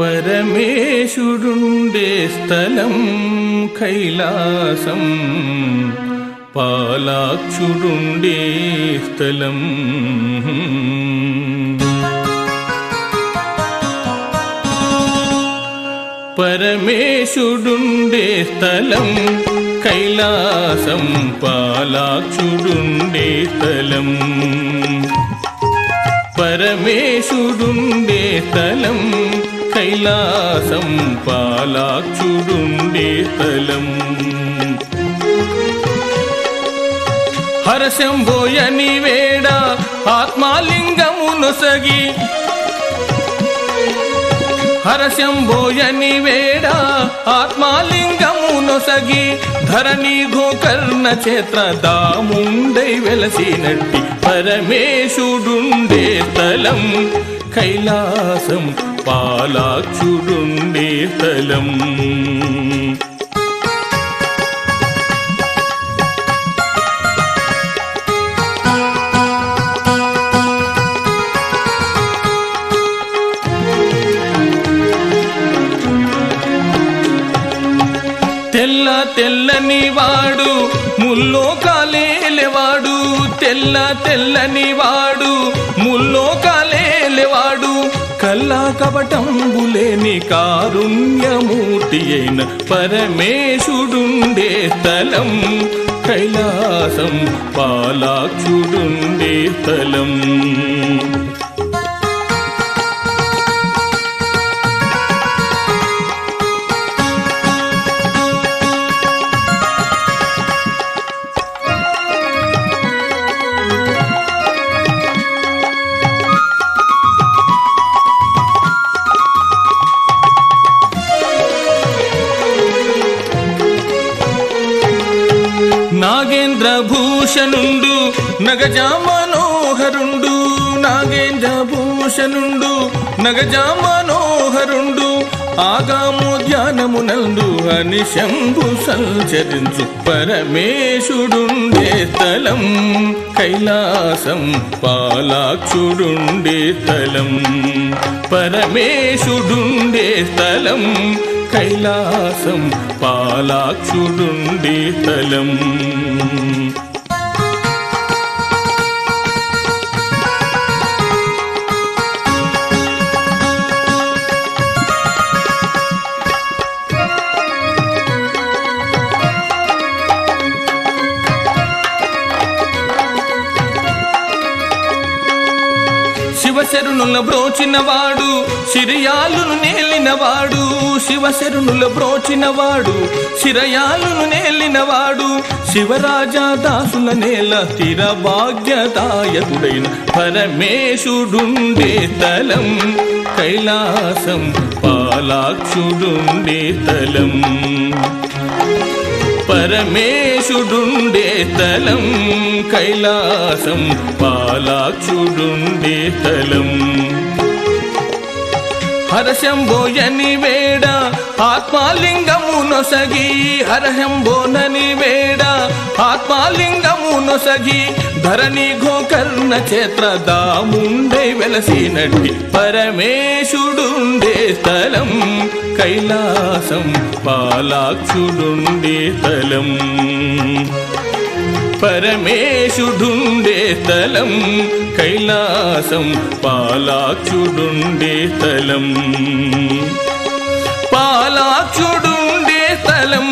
పరమేశుడుండే స్థలం కైలాసం పాలాక్షుడుండే స్థలం. పరమేశుడుండే స్థలం కైలాసం పాలాక్షుడుండే స్థలం. పరమేశుడుండే స్థలం కైలాసం పాలాక్షుడుండే తలం. హరశంభోయని వేడ ఆత్మాలింగమునొసగి హరశంభోయని వేడ ఆత్మాలింగమునొసగి ధరణి గోకర్ణ క్షేత్ర దాముండై వెలసినట్టి పరమేశుడుండే తలం. కైలాసం పాలాక్షుడుండే తలం. తెల్ల తెల్లని వాడు ముల్లో కాలేలేవాడు తెల్ల తెల్లని వాడు ముల్లో కాలేలేవాడు కల్లా కపటంబులేని కారుణ్యమూర్తి అయిన పరమేశుడుండే స్థలం కైలాసం పాలాక్షుడుండే స్థలం నాగేంద్ర భూషణుండు నగజా మనోహరుండు నాగేంద్ర భూషణుండు నగజా మనోహరుండు ఆగామోద్యానమునందు అని శంభు సంచరించు పరమేశుడుండే తలం కైలాసం పాలాక్షుడుండే తలం పరమేశుడుండే తలం కైలాసం పాలాక్షుడుండే తలం. శివశరునుల బ్రోచినవాడు సిరియాలును నేలినవాడు శివశరుణుల బ్రోచినవాడు శిరయాలును నేలినవాడు శివరాజా దాసుల నేల స్థిర భాగ్యదాయకుడైన పరమేశుడుండే తలం కైలాసం పాలాక్షుడుండే తలం. పరమేశుడుండే తలం కైలాసం పాలాక్షుడుండే తలం. హరశంభోయని వేడ ఆత్మలింగము నొసగి హరశంభోనని వేడ ఆత్మలింగము నొసగి ధరణి గోకర్ణ క్షేత్ర దాముండై వెలసినట్టి పరమేశుడుండే స్థలం కైలాసం పాలాక్షుడుండే స్థలం. పరమేశుడుండే తలం కైలాసం పాలాక్షుడుండే తలం. పాలాక్షుడుండే తలం